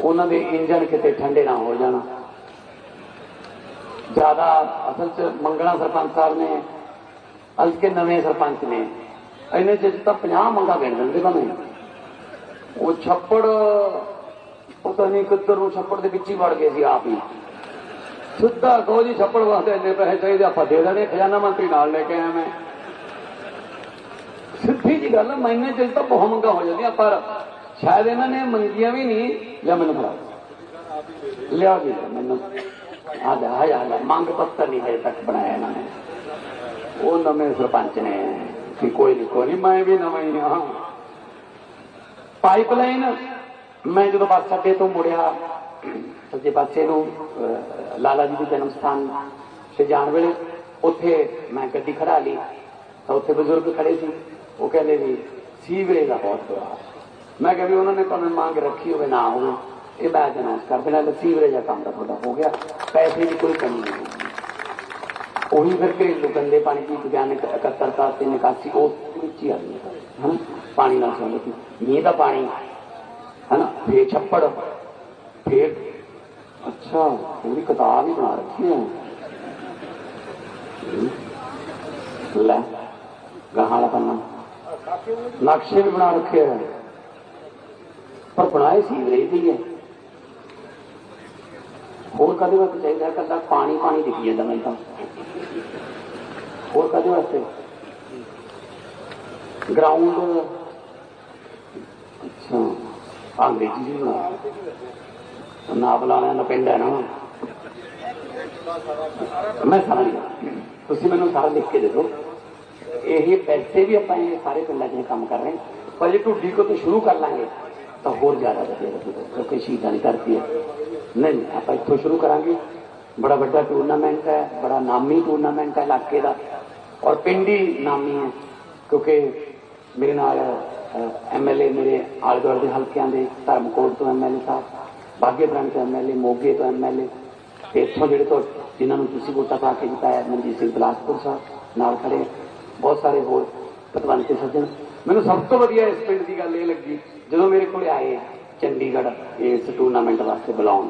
ਉਹਨਾਂ ਦੇ ਇੰਜਨ ਕਿਤੇ ਠੰਡੇ ਨਾ ਹੋ ਜਾਣ। ਜ਼ਿਆਦਾ ਅਸਲ ਚ ਮੰਗਣਾ ਸਰਪੰਚ ਸਾਹਿਬ ਨੇ ਅੱਜ ਕੇ ਨਵੇਂ ਸਰਪੰਚ ਨੇ ਇਹਨੇ ਚ ਤਾਂ 50 ਮੰਗਾ ਗਿਣ ਦਿੰਦੇ ਭਾਵੇਂ। ਉਹ ਛੱਪੜ ਪਤਾ ਨਹੀਂ ਕਿੱਧਰ ਨੂੰ ਛੱਪੜ ਦੇ ਵਿੱਚ ਹੀ ਵੜ ਗਏ ਸੀ ਆਪ ਹੀ। ਸਿੱਧਾ ਕਹੋ ਜੀ ਛੱਪੜ ਵਾਸਤੇ ਇੰਨੇ ਪੈਸੇ ਚਾਹੀਦੇ ਆਪਾਂ ਦੇ ਦੇਣੇ ਖਜ਼ਾਨਾ ਮੰਤਰੀ ਨਾਲ ਲੈ ਕੇ ਆਇਆ ਮੈਂ। ਸਿੱਧੀ ਜੀ ਗੱਲ ਹੈ, ਮਹੀਨੇ ਚ ਤਾਂ ਬਹੁਤ ਮੰਗਾ ਹੋ ਜਾਂਦੀਆਂ ਪਰ ਸ਼ਾਇਦ ਇਹਨਾਂ ਨੇ ਮੰਗੀਆਂ ਵੀ ਨਹੀਂ ਜਾਂ ਮੈਨੂੰ ਫੜਾ। ਲਿਆ ਜੀ ਮੈਨੂੰ। ਆ ਜਾ ਆ ਜਾ, ਮੰਗ ਪੱਤਰ ਨਹੀਂ ਹਜੇ ਤੱਕ ਬਣਾਇਆ ਇਹਨਾਂ ਨੇ। ਉਹ ਨਵੇਂ ਸਰਪੰਚ ਨੇ। ਕਿ ਕੋਈ ਨਹੀਂ ਕੋਈ ਨਹੀਂ ਮੈਂ ਵੀ ਨਵਾਂ ਹੀ ਹਾਂ। ਪਾਈਪਲਾਈਨ ਮੈਂ ਜਦੋਂ ਬੱਸ ਅੱਡੇ ਤੋਂ ਮੁੜਿਆ ਸੱਜੇ ਪਾਸੇ ਨੂੰ ਲਾਲਾ ਜੀ ਦੇ ਜਨਮ ਸਥਾਨ ਤੇ ਜਾਣ ਵੇਲੇ ਉੱਥੇ ਮੈਂ ਗੱਡੀ ਖੜਾ ਲਈ ਤਾਂ ਉੱਥੇ ਬਜ਼ੁਰਗ ਖੜੇ ਸੀ। ਉਹ ਕਹਿੰਦੇ ਵੀ ਸੀਵਰੇਜ ਦਾ ਬਹੁਤ ਬੁਰਾ ਮੈਂ ਕਿਹਾ ਵੀ ਉਹਨਾਂ ਨੇ ਤੁਹਾਨੂੰ ਮੰਗ ਰੱਖੀ ਹੋਵੇ ਨਾ ਹੋਵੇ ਇਹ ਮੈਂ ਅਨਾਉਂਸ ਕਰ ਦੇਣਾ ਲੈ ਸੀਵਰੇਜ ਦਾ ਕੰਮ ਤਾਂ ਤੁਹਾਡਾ ਹੋ ਗਿਆ, ਪੈਸੇ ਦੀ ਕੋਈ ਕਮੀ ਨਹੀਂ ਉਹੀ ਫਿਰ ਘਰੇਲੂ ਗੰਦੇ ਪਾਣੀ ਦੀ ਵਿਗਿਆਨਕ ਇਕੱਤਰਤਾ ਤੇ ਨਿਕਾਸੀ, ਉਹ ਵਿੱਚ ਹੀ ਆਉਂਦੀ ਹੈ। ਹਨਾ? ਪਾਣੀ ਨਾਲ ਸੰਬੰਧਿਤ। ਮੀਂਹ ਦਾ ਪਾਣੀ, ਹਨਾ? ਫੇਰ ਛੱਪੜ, ਫੇਰ, ਅੱਛਾ, ਪੂਰੀ ਕਿਤਾਬ ਹੀ ਬਣਾ ਰੱਖੀ ਹੈ। ਲੈ, ਗਾਹਾਂ ਵਾਲਾ ਪੰਨਾ। ਨਕਸ਼ੇ ਵੀ ਬਣਾ ਰੱਖੇ ਹੈ ਪਰ ਬਣਾਏ ਸੀ ਰੇਦੀ ਹੈ ਹੋਰ ਕਦੇ ਵਾਸਤੇ ਚਾਹੀਦਾ? ਕੱਲਾ ਪਾਣੀ ਪਾਣੀ ਦਿਖੀ ਜਾਂਦਾ ਮੈਨੂੰ ਤਾਂ। ਹੋਰ ਕਦੇ ਵਾਸਤੇ? ਗਰਾਊਂਡ ਅੱਛਾ, ਅੰਗਰੇਜ਼ੀ ਜੀ ਬਣਾ ਨਾ ਬੁਲਾਣਾ ਨਾ ਪਿੰਡ ਹੈ ਨਾ। ਮੈਂ ਸਾਰਾ ਤੁਸੀਂ ਮੈਨੂੰ ਸਾਰਾ ਲਿਖ ਕੇ ਦੇ ਦਿਓ। ਇਹ ਪੈਸੇ ਵੀ ਆਪਾਂ ਇਹ ਸਾਰੇ ਪਿੰਡਾਂ 'ਚ ਕੰਮ ਕਰ ਰਹੇ ਹਾਂ। ਪਰ ਜੇ ਢੁੱਡੀ ਕੋ ਤੋਂ ਸ਼ੁਰੂ ਕਰ ਲਾਂਗੇ ਤਾਂ ਹੋਰ ਜ਼ਿਆਦਾ ਵਧੀਆ ਲੱਗੇਗਾ, ਕਿਉਂਕਿ ਸ਼ਹੀਦਾਂ ਦੀ ਧਰਤੀ ਹੈ। ਨਹੀਂ, ਆਪਾਂ ਇੱਥੋਂ ਸ਼ੁਰੂ ਕਰਾਂਗੇ। ਬੜਾ ਵੱਡਾ ਟੂਰਨਾਮੈਂਟ ਹੈ, ਬੜਾ ਨਾਮੀ ਟੂਰਨਾਮੈਂਟ ਹੈ ਇਲਾਕੇ ਦਾ। ਔਰ ਪਿੰਡ ਹੀ ਨਾਮੀ ਹੈ, ਕਿਉਂਕਿ ਮੇਰੇ ਨਾਲ ਐਮਐਲਏ ਮੇਰੇ ਆਲੇ ਦੁਆਲੇ ਦੇ ਹਲਕਿਆਂ ਦੇ ਧਰਮਕੋਟ ਤੋਂ ਐਮਐਲਏ ਸਾਹਿਬ ਬਾਗੇਪੁਰਾਣ ਤੋਂ ਐਮਐਲਏ ਮੋਗੇ ਤੋਂ ਐਮਐਲਏ ਤੇ ਇੱਥੋਂ ਜਿਹੜੇ ਤੋਂ ਜਿਨ੍ਹਾਂ ਨੂੰ ਤੁਸੀਂ ਵੋਟਾਂ ਪਾ ਕੇ ਜਿਤਾਇਆ, ਮਨਜੀਤ ਸਿੰਘ ਬਲਾਸਪੁਰ ਸਾਹਿਬ ਨਾਲ ਖੜੇ ਬਹੁਤ ਸਾਰੇ ਹੋਰ ਪਤਵੰਤੇ ਸੱਜਣ। ਮੈਨੂੰ ਸਭ ਤੋਂ ਵਧੀਆ ਇਸ ਪਿੰਡ ਦੀ ਗੱਲ ਇਹ ਲੱਗੀ ਜਦੋਂ ਮੇਰੇ ਕੋਲ ਆਏ ਚੰਡੀਗੜ੍ਹ ਇਸ ਟੂਰਨਾਮੈਂਟ ਵਾਸਤੇ ਬੁਲਾਉਣ,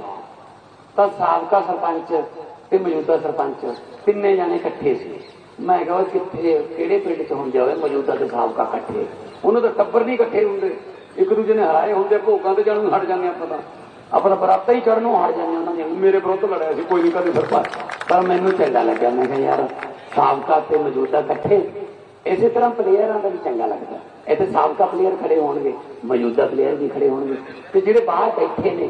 ਤਾਂ ਸਾਬਕਾ ਸਰਪੰਚ ਤੇ ਮੌਜੂਦਾ ਸਰਪੰਚ ਤਿੰਨੇ ਜਾਣੇ ਇਕੱਠੇ ਸੀ। ਮੈਂ ਕਿਹਾ ਕਿੱਥੇ, ਕਿਹੜੇ ਪਿੰਡ ਚ ਹੁੰਦੇ ਹੋਵੇ ਮੌਜੂਦਾ ਤੇ ਸਾਬਕਾ ਇਕੱਠੇ? ਉਹਨੂੰ ਤਾਂ ਟੱਬਰ ਨਹੀਂ ਇਕੱਠੇ ਹੁੰਦੇ। ਇੱਕ ਦੂਜੇ ਨੇ ਹਰਾਏ ਹੁੰਦੇ, ਭੋਗਾਂ ਤੇ ਜਾਣ ਨੂੰ ਹਟ ਜਾਂਦੇ ਆਪਾਂ ਤਾਂ। ਆਪਣਾ ਬਰਾਤਾ ਹੀ ਚੜਨੋਂ ਹਟ ਜਾਂਦੇ ਉਹਨਾਂ ਨੇ ਮੇਰੇ ਵਿਰੁੱਧ ਲੜਿਆ ਸੀ, ਕੋਈ ਨਹੀਂ ਕਦੇ ਸਰਪੰਚ। ਪਰ ਮੈਨੂੰ ਚੰਗਾ ਲੱਗਿਆ। ਮੈਂ ਕਿਹਾ, ਯਾਰ, ਸਾਬਕਾ ਤੇ ਮੌਜੂਦਾ ਇਕੱਠੇ ਇਸੇ ਤਰ੍ਹਾਂ ਪਲੇਅਰਾਂ ਦਾ ਵੀ ਚੰਗਾ ਲੱਗਦਾ। ਇੱਥੇ ਸਾਬਕਾ ਪਲੇਅਰ ਖੜੇ ਹੋਣਗੇ, ਮੌਜੂਦਾ ਪਲੇਅਰ ਵੀ ਖੜੇ ਹੋਣਗੇ। ਤੇ ਜਿਹੜੇ ਬਾਹਰ ਬੈਠੇ ਨੇ,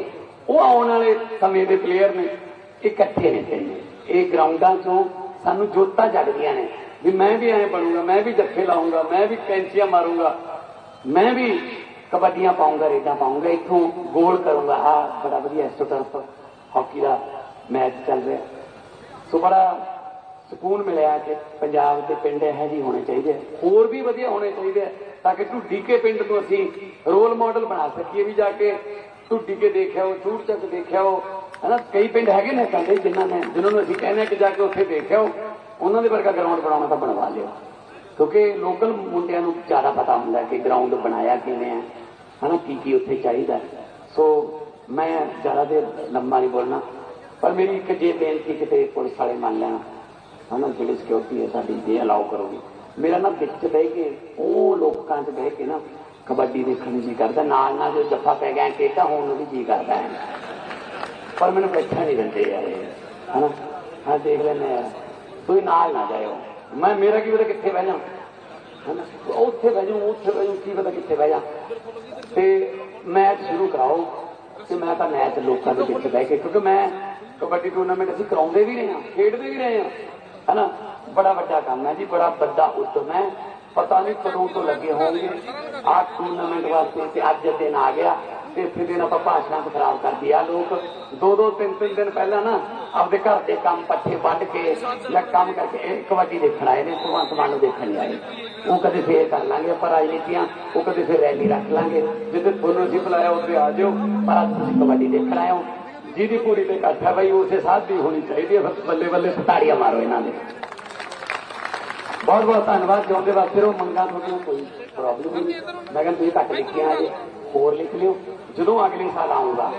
ਉਹ ਆਉਣ ਵਾਲੇ ਸਮੇਂ ਦੇ ਪਲੇਅਰ ਨੇ ਇਕੱਠੇ ਨੇ ਤਿੰਨੇ ਇਹ ਗਰਾਊਂਡਾਂ 'ਚੋਂ ਸਾਨੂੰ ਜੋਤਾਂ ਜਗਦੀਆਂ ਨੇ। ਵੀ ਮੈਂ ਵੀ ਐਂ ਬਣੂੰਗਾ, ਮੈਂ ਵੀ ਜੱਫੇ ਲਾਉਂਗਾ, ਮੈਂ ਵੀ ਕੈਂਚੀਆਂ ਮਾਰੂੰਗਾ। ਮੈਂ ਵੀ ਕਬੱਡੀਆਂ ਪਾਉਂਗਾ, ਰੇਡਾਂ ਪਾਉਂਗਾ, ਇੱਥੋਂ ਗੋਲ ਕਰੂੰਗਾ। ਆ ਬੜਾ ਵਧੀਆ ਇਸ ਐਸਟੋਟਰਫ ਹਾਕੀ ਦਾ ਮੈਚ ਚੱਲ ਰਿਹਾ। ਸੋ ਬੜਾ ਸਕੂਨ ਮਿਲਿਆ ਕਿ ਪੰਜਾਬ ਦੇ ਪਿੰਡ ਇਹੋ ਜਿਹੇ ਹੋਣੇ ਚਾਹੀਦੇ ਹੋਰ ਵੀ ਵਧੀਆ ਹੋਣੇ ਚਾਹੀਦੇ ਤਾਂ ਕਿ ਢੁੱਡੀ ਕੇ ਪਿੰਡ ਨੂੰ ਅਸੀਂ ਰੋਲ ਮਾਡਲ ਬਣਾ ਸਕੀਏ ਵੀ ਜਾ ਕੇ ਢੁੱਡੀ ਕੇ ਦੇਖਿਆ ਉਹ ਚੂੜ ਚੱਕ ਦੇਖਿਆ ਉਹ ਹਨਾ, ਕਈ ਪਿੰਡ ਹੈਗੇ ਨੇ ਕਹਿੰਦੇ ਜਿਨ੍ਹਾਂ ਨੇ, ਜਿਨ੍ਹਾਂ ਨੂੰ ਅਸੀਂ ਕਹਿੰਦੇ ਆ ਕਿ ਜਾ ਕੇ ਉੱਥੇ ਦੇਖਿਆ ਉਹਨਾਂ ਦੇ ਵਰਗਾ ਗਰਾਊਂਡ ਬਣਾਉਣਾ ਤਾਂ ਬਣਵਾ ਲਿਓ। ਕਿਉਂਕਿ ਲੋਕਲ ਮੁੰਡਿਆਂ ਨੂੰ ਜ਼ਿਆਦਾ ਪਤਾ ਹੁੰਦਾ ਕਿ ਗਰਾਊਂਡ ਬਣਾਇਆ ਕਿਵੇਂ ਹੈ ਹਨਾ, ਕੀ ਕੀ ਉੱਥੇ ਚਾਹੀਦਾ। ਸੋ ਮੈਂ ਜ਼ਿਆਦਾ ਦੇਰ ਲੰਮਾ ਨਹੀਂ ਬੋਲਣਾ, ਪਰ ਮੇਰੀ ਇੱਕ ਜੇ ਬੇਨਤੀ ਕਿਤੇ ਪੁਲਿਸ ਵਾਲੇ ਮੰਨ ਲੈਣ ਹਨਾ, ਜਿਹੜੀ ਸਿਕਿਉਰਿਟੀ ਹੈ ਸਾਡੀ, ਜੇ ਅਲਾਉ ਕਰੋਗੇ। ਮੇਰਾ ਨਾ ਵਿੱਚ ਬਹਿ ਕੇ, ਉਹ ਲੋਕਾਂ 'ਚ ਬਹਿ ਕੇ ਨਾ ਕਬੱਡੀ ਦੇਖਣ ਨੂੰ ਜੀ ਕਰਦਾ। ਨਾਲ ਨਾਲ ਜੋ ਜੱਫਾ ਪੈ ਗਿਆ ਕਿਹੜਾ ਹੋਣ ਨੂੰ ਵੀ ਜੀ ਕਰਦਾ ਹੈ। ਪਰ ਮੈਨੂੰ ਬੈਠਾ ਨਹੀਂ ਦਿੰਦੇ ਯਾਰ ਹਨਾ। ਹਾਂ ਦੇਖ ਲੈਨੇ ਯਾਰ ਤੁਸੀਂ ਨਾਲ ਨਾ ਜਾਇਓ। ਮੈਂ, ਮੇਰਾ ਕੀ ਪਤਾ ਕਿੱਥੇ ਬਹਿ ਜਾ ਹਨਾ। ਉੱਥੇ ਬਹਿ ਜਾਊਂ, ਉੱਥੇ ਬਹਿ ਜਾਊਂ, ਕੀ ਪਤਾ ਕਿੱਥੇ ਬਹਿ ਜਾ। ਤੇ ਮੈਚ ਸ਼ੁਰੂ ਕਰਾਓ। ਤੇ ਮੈਂ ਤਾਂ ਮੈਚ ਲੋਕਾਂ ਦੇ ਵਿੱਚ ਬਹਿ ਕੇ, ਕਿਉਂਕਿ ਮੈਂ ਕਬੱਡੀ ਟੂਰਨਾਮੈਂਟ ਅਸੀਂ ਕਰਾਉਂਦੇ ਵੀ ਰਹੇ ਹਾਂ, ਖੇਡਦੇ ਵੀ ਰਹੇ ਹਾਂ। ਹਨਾ? ਬੜਾ ਵੱਡਾ ਕੰਮ ਹੈ ਜੀ, ਬੜਾ ਵੱਡਾ ਉਦਮ ਹੈ। ਪਤਾ ਨਹੀਂ ਕਦੋਂ ਤੋਂ ਲੱਗੇ ਹੋਣਗੇ। ਆਹ ਟੂਰਨਾਮੈਂਟ ਵਾਸਤੇ ਤੇ ਅੱਜ ਦਿਨ ਆ ਗਿਆ ਤੇ ਇੱਥੇ ਦਿਨ ਆਪਾਂ ਭਾਸ਼ਣਾਂ ਤੋਂ ਖਰਾਬ ਕਰਦੀ ਆ ਲੋਕ ਦੋ ਦੋ, ਤਿੰਨ ਤਿੰਨ ਦਿਨ ਪਹਿਲਾਂ ਨਾ ਆਪਦੇ ਘਰ ਦੇ ਕੰਮ ਪੱਠੇ ਵੱਢ ਕੇ ਜਾਂ ਕੰਮ ਕਰਕੇ ਕਬੱਡੀ ਦੇਖਣ ਆਏ ਨੇ, ਭਗਵੰਤ ਮਾਨ ਨੂੰ ਦੇਖਣ ਨਹੀਂ ਆਏ। ਉਹ ਕਦੇ ਫੇਰ ਕਰ ਲਾਂਗੇ ਆਪਾਂ ਰਾਜਨੀਤੀਆਂ, ਉਹ ਕਦੇ ਫੇਰ ਰੈਲੀ ਰੱਖ ਲਾਂਗੇ। ਜਿੱਥੇ ਤੁਹਾਨੂੰ ਅਸੀਂ ਬੁਲਾਇਆ, ਉੱਥੇ ਆ ਜਾਓ। ਪਰ ਅੱਜ ਤੁਸੀਂ ਕਬੱਡੀ ਦੇਖਣ ਆਏ ਹੋ। ਜਿਹਦੀ ਪੂਰੀ ਤੇ ਇਕੱਠ ਹੈ ਬਈ, ਉਸੇ ਸਾਧ ਦੀ ਹੋਣੀ ਚਾਹੀਦੀ ਹੈ। ਬਸ ਬੱਲੇ ਬੱਲੇ ਸਤਾੜੀਆਂ ਮਾਰੋ ਇਹਨਾਂ ਦੇ। ਬਹੁਤ ਬਹੁਤ ਧੰਨਵਾਦ ਜਿਉਂਦੇ ਵਾਸਤੇ ਉਹ ਮੰਗਾ ਤੁਹਾਡੀਆਂ ਕੋਈ ਪ੍ਰੋਬਲਮ ਨਹੀਂ। ਮੈਂ ਕਹਿੰਦਾ ਤੁਸੀਂ ਘੱਟ ਲਿਖਿਆ ਜੇ, ਹੋਰ ਲਿਖ ਲਿਓ। ਜਦੋਂ ਅਗਲੇ ਸਾਲ ਆਊਂਗਾ,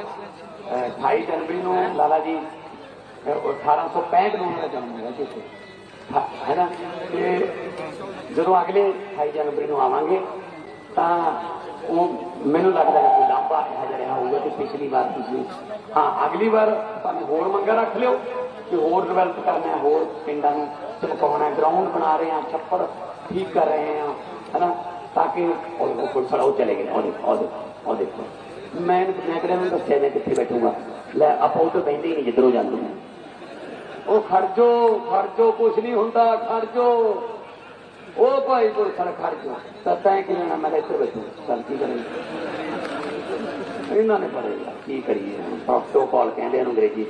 ਅਹ 28 ਜਨਵਰੀ ਨੂੰ, ਲਾਲਾ ਜੀ, ਅਹ 1865 ਨੂੰ ਉਹਨਾਂ ਦਾ ਜਨਮ ਹੋਇਆ ਸੀ ਇੱਥੇ। ਹੈ ਨਾ? ਤੇ ਜਦੋਂ ਅਗਲੇ 28 ਜਨਵਰੀ ਨੂੰ ਆਵਾਂਗੇ, ਤਾਂ ਉਹ ਮੈਨੂੰ ਲੱਗਦਾ ਹੈ ਕੋਈ ਲਾਂਭਾ ਹੋਊਗਾ ਤੇ ਪਿਛਲੀ ਵਾਰ ਤੁਸੀਂ, ਹਾਂ, ਅਗਲੀ ਵਾਰ ਤੁਹਾਨੂੰ ਹੋਰ ਮੰਗਾ ਰੱਖ ਲਿਓ ਕਿ ਹੋਰ ਡਿਵੈਲਪ ਕਰਨਾ ਹੈ, ਹੋਰ ਪਿੰਡਾਂ ਨੂੰ ਚਮਕਾਉਣਾ ਗਰਾਊਂਡ ਬਣਾ ਰਹੇ ਹਾਂ, ਛੱਪੜ ਠੀਕ ਕਰ ਰਹੇ ਹਾਂ, ਹਨਾ? ਤਾਂ ਕਿ ਉਹ ਉਹ ਪੁਲਿਸ ਚਲੇ ਗਏ ਉਹ ਦੇਖੋ ਉਹ ਦੇਖੋ ਮੈਂ ਮੈਂ ਕਿਹਾ ਮੈਂ ਦੱਸਿਆ, ਮੈਂ ਕਿੱਥੇ ਬੈਠੂਗਾ? ਲੈ, ਆਪਾਂ ਉਹ ਤਾਂ ਬੈਠੇ ਹੀ ਨਹੀਂ, ਜਿੱਧਰੋਂ ਜਾਂਦੇ ਨੇ। ਉਹ ਖਰਜੋ ਖਰਜੋ ਕੁਛ ਨਹੀਂ ਹੁੰਦਾ ਖਰਜੋ ਉਹ ਭਾਈ ਕੋਲ ਖੜ ਖਰਜੋ ਤਾਂ ਤੈਂ ਕਿ ਲੈਣਾ, ਮੈਂ ਤਾਂ ਇੱਥੇ ਬੈਠੂ ਚੱਲ ਕੀ ਕਰੀਏ? ਇਹਨਾਂ ਨੇ ਪੜੇਗਾ ਕੀ ਕਰੀਏ ਪ੍ਰੋਟੋਕਾਲ ਕਹਿੰਦੇ ਇਹਨੂੰ ਅੰਗਰੇਜ਼ੀ 'ਚ।